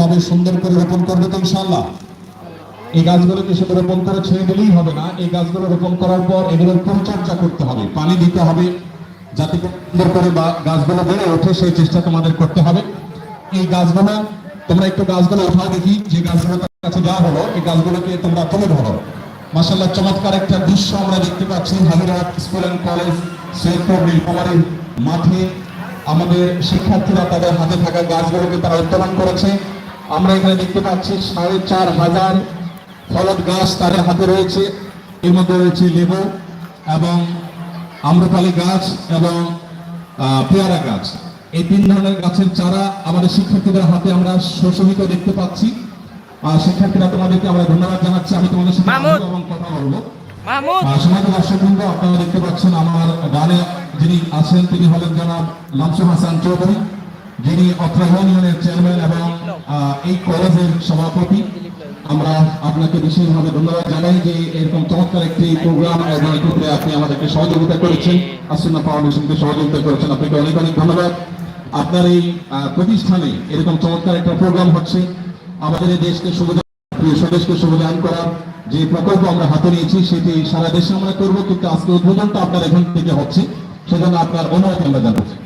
ভাবে সুন্দর করে রোপণ করবে তো ইনশাল্লাহ এই গাছগুলোকে শুধু রোপণ করে ছেড়ে দিলেই হবে না, এই গাছগুলো রোপণ করার পর এগুলোর পরিচর্যা করতে হবে, পানি দিতে হবে, যাতে সুন্দর করে গাছগুলো বেড়ে ওঠে সেই চেষ্টা তোমাদের করতে হবে। এই গাছগুলো, তোমরা একটু গাছগুলো উঠাও দেখি, যে গাছগুলো কাছে দেওয়া হলো, এই গাছগুলোকে তোমরা তুলে ধরো। মাসাল্লাহ চমৎকার একটা দৃশ্য আমরা দেখতে পাচ্ছি Hajirat school and college, Saidpur নীলকুমারীর মাঠে। আমাদের শিক্ষার্থীরা তাদের হাতে থাকা গাছগুলোকে তারা উত্তোলন করেছে। আমরা এখানে দেখতে পাচ্ছি সাড়ে চার হাজার ফলদ গাছ তাদের হাতে রয়েছে। এর মধ্যে রয়েছে লেবু এবং আম্রপালি গাছ এবং পেয়ারা গাছ। এই তিন ধরনের গাছের চারা আমাদের শিক্ষার্থীদের হাতে আমরা শোষণিত দেখতে পাচ্ছি। আর শিক্ষার্থীরা তোমাদেরকে আমরা ধন্যবাদ জানাচ্ছি। আমি তোমাদের সাথে কথা বলব। সমাজ আপনারা দেখতে পাচ্ছেন আমার গানে যিনি আছেন তিনি হলেন জনাব লামসুম হাসান চৌধুরী, যিনি অত্র ইউনিয়নের চেয়ারম্যান এবং এই কলেজের সভাপতি। আমরা আপনাকে বিশেষভাবে ধন্যবাদ জানাই যে এরকম চমৎকার একটি প্রোগ্রাম এবং এই আপনি আমাদেরকে সহযোগিতা করেছেন। আসুনা ফাউন্ডেশনকে সহযোগিতা করেছেন। আপনাকে অনেক অনেক ধন্যবাদ। আপনার এই প্রতিষ্ঠানে এরকম চমৎকার একটা প্রোগ্রাম হচ্ছে। আমাদের দেশকে সুবিধা স্বদেশকে সুবিধান করার যে প্রকল্প আমরা হাতে নিয়েছি, সেটি সারা দেশে আমরা করব, কিন্তু আজকে উদ্বোধনটা আপনার এখান থেকে হচ্ছে। সেজন্য আপনার অনুমতি আমরা জানাচ্ছি